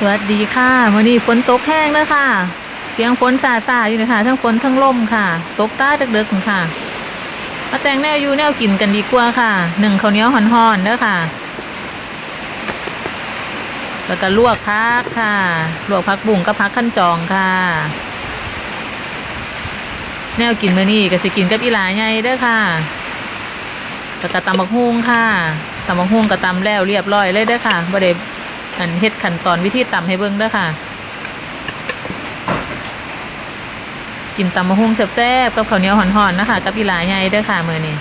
สวัสดีค่ะวันนี้ฝนตกแห้งแล้วค่ะ เสียงฝนซาซาอยู่นะคะทั้งฝนทั้งลมค่ะ ตกใต้เดึกๆค่ะ มาแต่งแนวอยู่แนวกินกันดีกว่าค่ะหนึ่งข้าวเหนียวห่อนๆเด้อค่ะ แล้วก็ลวกพักค่ะ ลวกพักบุ้งกับพักขั้นจองค่ะ แนวกินมื้อนี้ก็สิกินกับอีหลาใหญ่เด้อค่ะแล้วก็ตำบักฮุงค่ะตำบักฮุงก็ตำแล้วเรียบร้อยเลยเด้อค่ะบ่ได้ อันเฮ็ดขั้นตอนวิธีตำให้เบิ่งเด้อค่ะ กินตำมะฮุงแซ่บๆกับข้าวเหนียวห่อนๆนะคะกับอีหลาใหญ่เด้อค่ะมื้อนี้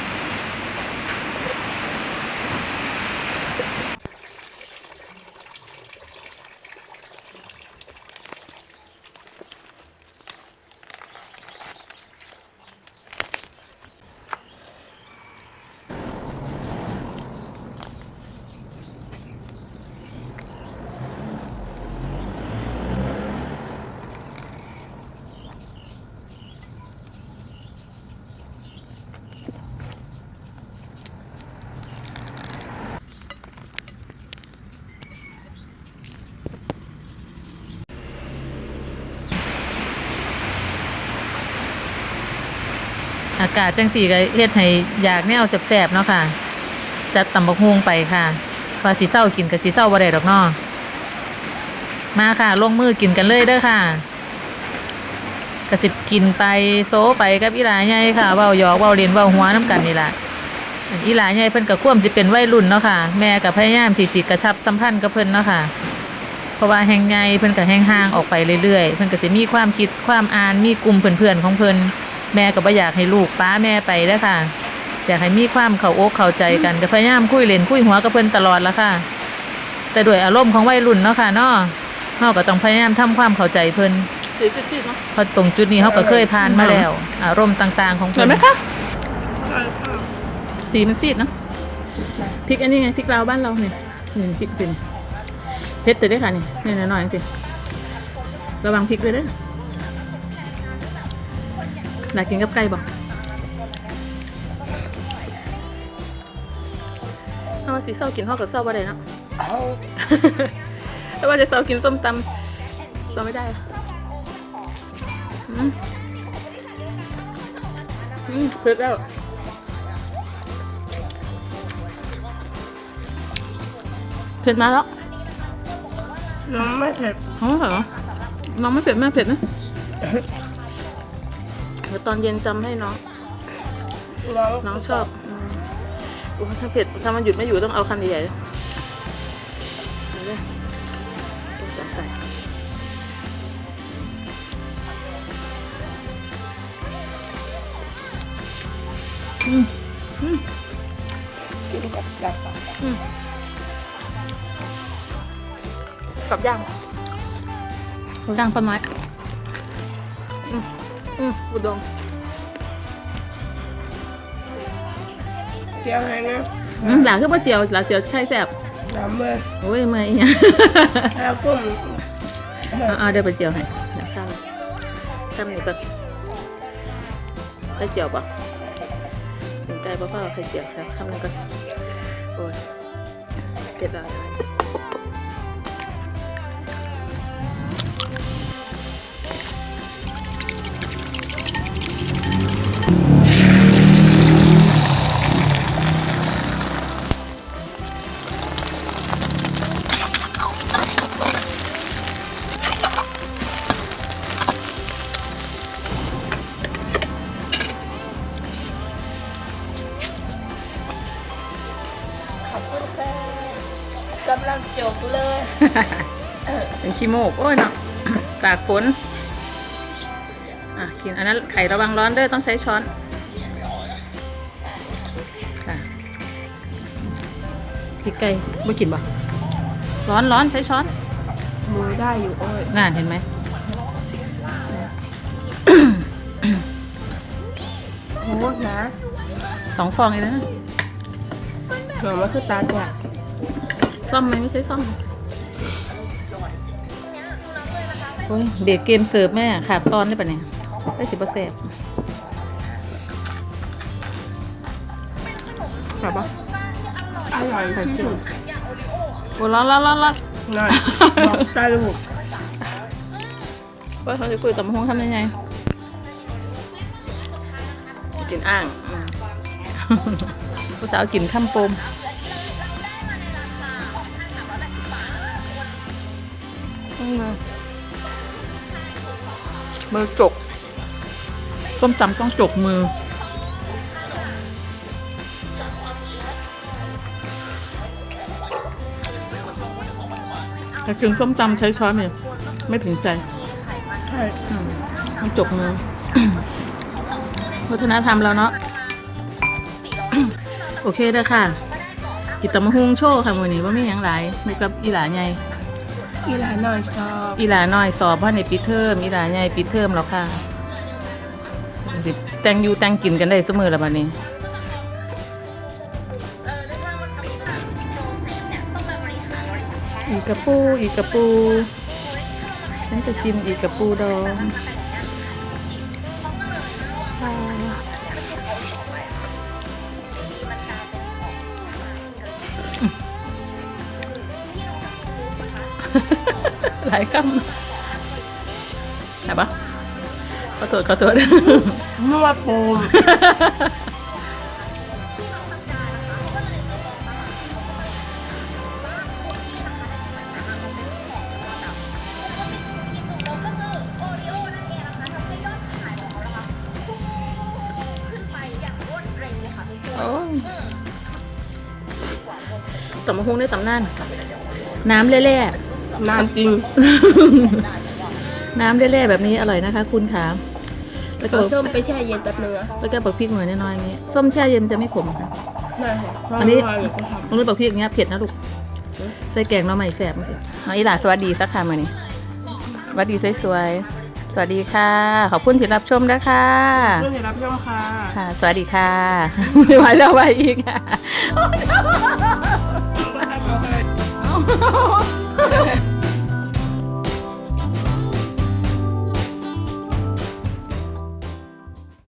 อากาศจังสีก็เฮ็ดให้อยากแนวแสบๆเนาะค่ะ จัดตำบักฮวงไปค่ะพอสีเศร้ากินกับสีเศร้าบ่ได้ดอกเนาะมาค่ะ ลงมือกินกันเลยเด้อค่ะกระสิบกินไปโซไปกับอีหลาใหญ่ค่ะเว้าหยอกเว้าเล่นเว้าหัวน้ำกันนี่ละอีหลาใหญ่เพิ่นก็ควมสิเป็นวัยรุ่นเนาะค่ะ แม่ก็พยายามที่สิกระชับสัมพันธ์กับเพิ่นเนาะค่ะ เพราะว่าแห่งใหญ่เพิ่นก็แห่งห่างออกไปเรื่อยๆ เพิ่นก็สิมีความคิดความอ่านมีกลุ่มเพื่อนๆของเพิ่น แม่ก็บ่อยากให้ลูกป้าแม่ไปแล้วค่ะ อยากให้มีความเข้าอกเข้าใจกันก็พยายามคุยเล่นคุยหัวกับเพิ่นตลอดละค่ะ แต่ด้วยอารมณ์ของวัยรุ่นเนาะค่ะเนาะเฮาก็ต้องพยายามทำความเข้าใจเพิ่นสีซีดๆเนาะเพราะตรงจุดนี้เฮาก็เคยผ่านมาแล้วอารมณ์ต่างๆของเห็เพิ่นนไหมคะสีมันซีดเนาะพริกอันนี้ไงพริกลาวบ้านเราเนี่ยนี่พริกเป็นเผ็ดแต่ได้อค่ะนี่นี่หน่อยๆสิระวังพริกด้วยเด้อ อยากกินกับไก่บอกเอาว่าสีเศร้ากินเท่ากับเศร้าบ่ได้เนาะแต่ว่าจะเศร้ากินส้มตำเศร้าไม่ได้อะอืมอืมเผ็ดแล้วเผ็ดมาแล้วน้องไม่เผ็ดอ๋อเหรอน้องไม่เผ็ดแม่เผ็ดนะ เดี๋ยวตอนเย็นจำให้น้อง น้องน้องชอบอืมโอ้ถ้าเผ็ดถ้ามันหยุดไม่อยู่ต้องเอาคันใหญ่ๆเลยเอาเลยต้องจับไก่อืมอืมกินกับดับปากอืมกับย่างกับย่างปลาไม้อืม อืมอุดมเจียวไงนะอืมหลาคือปลาเจียวหลาเจียวใช่แซ่บน้ำมือโอ้ยเมื่อยอีหยัง แล้วกุ้งเอาเอาเดี๋ยวปลาเจียวให้เดี๋ยวข้ามข้ามนี่ก่อนไข่เจียวปะเป็นไก่ปะพ่อไข่เจียวแล้วข้ามนี่ก่อนโอ้ยเผ็ดอะไร กำลังจบเลยเป็นขี้โมกโอ้ยเนาะตากฝนอะกินอันนั้นไข่ระวังร้อนเด้อต้องใช้ช้อนค่ะพริกไก่ไม่กินบ่ร้อนร้อนใช้ช้อนมือได้อยู่โอ้ยงานเห็นไหมโอ้นะสองฟองเองนะเหมือนมันคือตาแกะ ซ่อมไหมไม่ใช่ซ่อมโอ้ยเบรกเกมเสิร์ฟแม่ขาดตอนได้ปะเนี่ย ได้สิบเปอร์เซ็นต์ขาดปะอร่อยที่สุดโอ้ร้อนร้อนร้อนร้อนหน่อยบอกใจลูกว่าเขาจะคุยตำบักฮวงทำยังไงกินอ่างอืมผู้สาวกินข้ามปม มือจกต้มตำต้องจกมือ แต่กินส้มตำใช้ช้อนเนี่ยไม่ถึงใจใช่อืมต้องจกมือ วัฒนธรรมเราเนาะ โอเคเด้อค่ะ กินตมะฮุงโชว์ค่ะมือนี้ว่าไมีอย่างไรมีกับอีหลาใหญ่ อีหลาหน่อยสอบอีหลาน้อยสอบเพราะในปิดเทอมอีหลาใหญ่ปิดเทอมแล้วค่ะสิแต่งอยู่แต่งกินกันได้เสมอแล้วบัดนี้ อีกกระปูอีกกระปูฉันจะกินอีกกระปูดอง หลายคำไหนปะขอโทษขอโทษนัวปูมโอ้ยตำมะฮุงได้ตำนาน น้ำเล่ นานจริงๆน้ำเล่ๆแบบนี้อร่อยนะคะ คุณขาแล้วก็เอาส้มไปแช่เย็นแป๊บนึงนะแล้วก็ปักพริกหน่อยน้อยๆอย่างนี้ส้มแช่เย็นจะไม่ขมค่ะ ได้ค่ะอันนี้รออยู่ก็ทมันรู้ปักพริกอย่างเงี้ยเผ็ดนะลูกใส่แกงหน้ำใหม่แสบมั้งสิเอาอีหลาสวัสดีสักคำมานี่สวัสดีสวยๆสวัสดีค่ะ ขอบคุณที่รับชมนะคะำเรื่องที่รับย่อมค่ะ ค่ะ สวัสดีค่ะ ไม่ไหวแล้วไปอีกค่ะก็ให้เขาให้ Ha ha ha!